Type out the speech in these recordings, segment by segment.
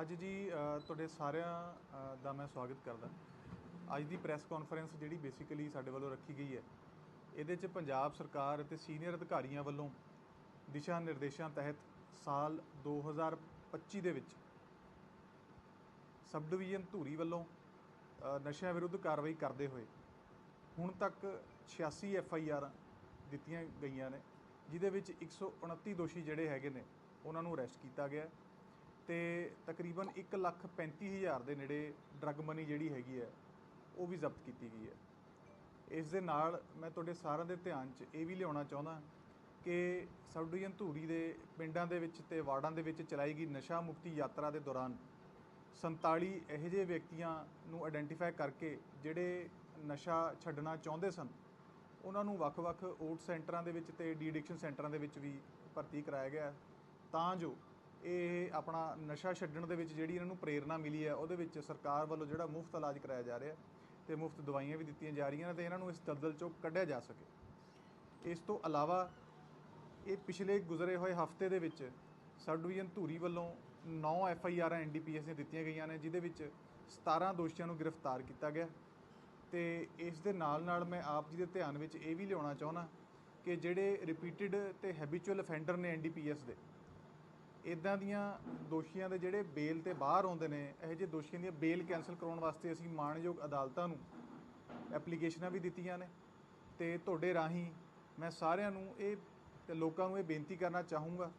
ਅੱਜ ਜੀ ਤੁਹਾਡੇ ਸਾਰਿਆਂ ਦਾ ਮੈਂ ਸਵਾਗਤ ਕਰਦਾ। ਅੱਜ ਦੀ ਪ੍ਰੈਸ ਕਾਨਫਰੰਸ ਜਿਹੜੀ ਬੇਸਿਕਲੀ ਸਾਡੇ ਵੱਲੋਂ ਰੱਖੀ ਗਈ ਹੈ, ਇਹਦੇ 'ਚ ਪੰਜਾਬ ਸਰਕਾਰ ਅਤੇ ਸੀਨੀਅਰ ਅਧਿਕਾਰੀਆਂ ਵੱਲੋਂ ਦਿਸ਼ਾ ਨਿਰਦੇਸ਼ਾਂ ਤਹਿਤ ਸਾਲ 2025 ਦੇ ਵਿੱਚ ਸਬ ਡਿਵੀਜ਼ਨ ਧੂਰੀ ਵੱਲੋਂ ਨਸ਼ਿਆਂ ਵਿਰੁੱਧ ਕਾਰਵਾਈ ਕਰਦੇ ਹੋਏ ਹੁਣ ਤੱਕ 86 ਐਫ ਆਈ ਆਰ ਦਿੱਤੀਆਂ ਗਈਆਂ ਨੇ ਜਿਦੇ ਵਿੱਚ 129 ਦੋਸ਼ੀ ਜਿਹੜੇ ਹੈਗੇ ਨੇ, ਉਹਨਾਂ ਨੂੰ ਅਰੈਸਟ ਕੀਤਾ ਗਿਆ ਹੈ। ਤੇ ਤਕਰੀਬਨ 135000 ਦੇ ਨੇੜੇ ਡਰੱਗ ਮਨੀ ਜਿਹੜੀ ਹੈਗੀ ਹੈ, ਉਹ ਵੀ ਜ਼ਬਤ ਕੀਤੀ ਗਈ ਹੈ। ਇਸ ਦੇ ਨਾਲ ਮੈਂ ਤੁਹਾਡੇ ਸਾਰਿਆਂ ਦੇ ਧਿਆਨ 'ਚ ਇਹ ਵੀ ਲਿਆਉਣਾ ਚਾਹੁੰਦਾ ਕਿ ਸਬ ਡਿਵੀਜ਼ਨ ਧੂਰੀ ਦੇ ਪਿੰਡਾਂ ਦੇ ਵਿੱਚ ਤੇ ਵਾਰਡਾਂ ਦੇ ਵਿੱਚ ਚਲਾਈ ਗਈ ਨਸ਼ਾ ਮੁਕਤੀ ਯਾਤਰਾ ਦੇ ਦੌਰਾਨ 47 ਇਹੋ ਜਿਹੇ ਵਿਅਕਤੀਆਂ ਨੂੰ ਆਇਡੈਂਟੀਫਾਈ ਕਰਕੇ ਜਿਹੜੇ ਨਸ਼ਾ ਛੱਡਣਾ ਚਾਹੁੰਦੇ ਸਨ, ਉਹਨਾਂ ਨੂੰ ਵੱਖ-ਵੱਖ ਓਟ ਸੈਂਟਰਾਂ ਦੇ ਵਿੱਚ ਤੇ ਡੀ ਐਡਿਕਸ਼ਨ ਸੈਂਟਰਾਂ ਦੇ ਵਿੱਚ ਵੀ ਭਰਤੀ ਕਰਾਇਆ ਗਿਆ। ਤਾਂ ਜੋ ਇਹ ਆਪਣਾ ਨਸ਼ਾ ਛੱਡਣ ਦੇ ਵਿੱਚ ਜਿਹੜੀ ਇਹਨਾਂ ਨੂੰ ਪ੍ਰੇਰਣਾ ਮਿਲੀ ਹੈ, ਉਹਦੇ ਵਿੱਚ ਸਰਕਾਰ ਵੱਲੋਂ ਜਿਹੜਾ ਮੁਫਤ ਇਲਾਜ ਕਰਾਇਆ ਜਾ ਰਿਹਾ ਤੇ ਮੁਫਤ ਦਵਾਈਆਂ ਵੀ ਦਿੱਤੀਆਂ ਜਾ ਰਹੀਆਂ ਨੇ ਤੇ ਇਹਨਾਂ ਨੂੰ ਇਸ ਦਲਦਲ ਚੋਂ ਕੱਢਿਆ ਜਾ ਸਕੇ। ਇਸ ਤੋਂ ਇਲਾਵਾ ਇਹ ਪਿਛਲੇ ਗੁਜ਼ਰੇ ਹੋਏ ਹਫ਼ਤੇ ਦੇ ਵਿੱਚ ਸਬ ਡਿਵੀਜ਼ਨ ਧੂਰੀ ਵੱਲੋਂ 9 F I R N D P S ਦੀਆਂ ਦਿੱਤੀਆਂ ਗਈਆਂ ਨੇ, ਜਿਹਦੇ ਵਿੱਚ 17 ਦੋਸ਼ੀਆਂ ਨੂੰ ਗ੍ਰਿਫਤਾਰ ਕੀਤਾ ਗਿਆ। ਤੇ ਇਸ ਦੇ ਨਾਲ ਨਾਲ ਮੈਂ ਆਪ ਜੀ ਦੇ ਧਿਆਨ ਵਿੱਚ ਇਹ ਵੀ ਲਿਆਉਣਾ ਚਾਹੁੰਦਾ ਕਿ ਜਿਹੜੇ ਰਿਪੀਟਿਡ ਤੇ ਹੈਬਿਚੁਅਲ ਅਫੈਂਡਰ ਨੇ ਐਨ ਡੀ ਪੀ ਐਸ ਦੇ ਇਦਾਂ ਦੀਆਂ ਦੋਸ਼ੀਆਂ ਦੇ ਜਿਹੜੇ ਬੇਲ ਤੇ ਬਾਹਰ ਆਉਂਦੇ ਨੇ, ਇਹੋ ਜਿਹੇ ਦੋਸ਼ੀਆਂ ਦੀਆਂ ਬੇਲ ਕੈਨਸਲ ਕਰਾਉਣ ਵਾਸਤੇ ਅਸੀਂ ਮਾਣਯੋਗ ਅਦਾਲਤਾਂ ਨੂੰ ਐਪਲੀਕੇਸ਼ਨਾਂ ਵੀ ਦਿੱਤੀਆਂ ਨੇ ਤੇ ਤੁਹਾਡੇ ਰਾਹੀਂ ਮੈਂ ਸਾਰਿਆਂ ਨੂੰ ਇਹ ਤੇ ਲੋਕਾਂ ਨੂੰ ਇਹ ਬੇਨਤੀ ਕਰਨਾ ਚਾਹੂੰਗਾ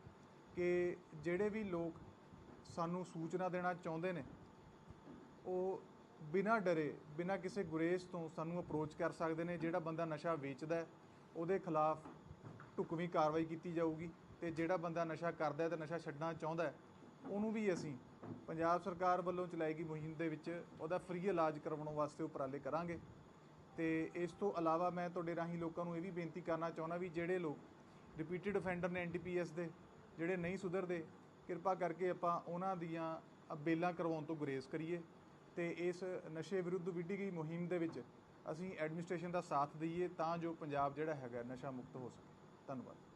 ਕਿ ਜਿਹੜੇ ਵੀ ਲੋਕ ਸਾਨੂੰ ਸੂਚਨਾ ਦੇਣਾ ਚਾਹੁੰਦੇ ਨੇ, ਉਹ ਬਿਨਾਂ ਡਰੇ, ਬਿਨਾਂ ਕਿਸੇ ਗੁਰੇਜ਼ ਤੋਂ ਸਾਨੂੰ ਅਪਰੋਚ ਕਰ ਸਕਦੇ ਨੇ, ਜਿਹੜਾ ਬੰਦਾ ਨਸ਼ਾ ਵੇਚਦਾ ਉਹਦੇ ਖਿਲਾਫ ਢੁਕਵੀਂ ਕਾਰਵਾਈ ਕੀਤੀ ਜਾਊਗੀ। ਤੇ ਜਿਹੜਾ ਬੰਦਾ ਨਸ਼ਾ ਕਰਦਾ ਹੈ ਤੇ ਨਸ਼ਾ ਛੱਡਣਾ ਚਾਹੁੰਦਾ ਹੈ ਉਹਨੂੰ ਵੀ ਅਸੀਂ ਪੰਜਾਬ ਸਰਕਾਰ ਵੱਲੋਂ ਚਲਾਈ ਗਈ ਮੁਹਿੰਮ ਦੇ ਵਿੱਚ ਉਹਦਾ ਫ੍ਰੀ ਇਲਾਜ ਕਰਵਾਉਣ ਵਾਸਤੇ ਉਪਰਾਲੇ ਕਰਾਂਗੇ। ਤੇ ਇਸ ਤੋਂ ਇਲਾਵਾ ਮੈਂ ਤੁਹਾਡੇ ਰਾਹੀਂ ਲੋਕਾਂ ਨੂੰ ਇਹ ਵੀ ਬੇਨਤੀ ਕਰਨਾ ਚਾਹੁੰਦਾ ਵੀ ਜਿਹੜੇ ਲੋਕ ਰਿਪੀਟਿਡ ਅਫੈਂਡਰ ਨੇ ਐਨਡੀਪੀਐਸ ਦੇ ਜਿਹੜੇ ਨਹੀਂ ਸੁਧਰਦੇ ਕਿਰਪਾ ਕਰਕੇ ਆਪਾਂ ਉਹਨਾਂ ਦੀਆਂ ਅ, ਕਰਵਾਉਣ ਤੋਂ ਗੁਰੇਜ਼ ਕਰੀਏ। ਤੇ ਇਸ ਨਸ਼ੇ ਵਿਰੁੱਧ ਵਿੱਢੀ ਗਈ ਮੁਹਿੰਮ ਦੇ ਵਿੱਚ ਅਸੀਂ ਐਡਮਿਨਿਸਟ੍ਰੇਸ਼ਨ ਦਾ ਸਾਥ ਦਈਏ ਤਾਂ ਜੋ ਪੰਜਾਬ ਜਿਹੜਾ ਹੈਗਾ ਨਸ਼ਾ ਮੁਕਤ ਹੋ ਸਕੇ। ਧੰਨਵਾਦ।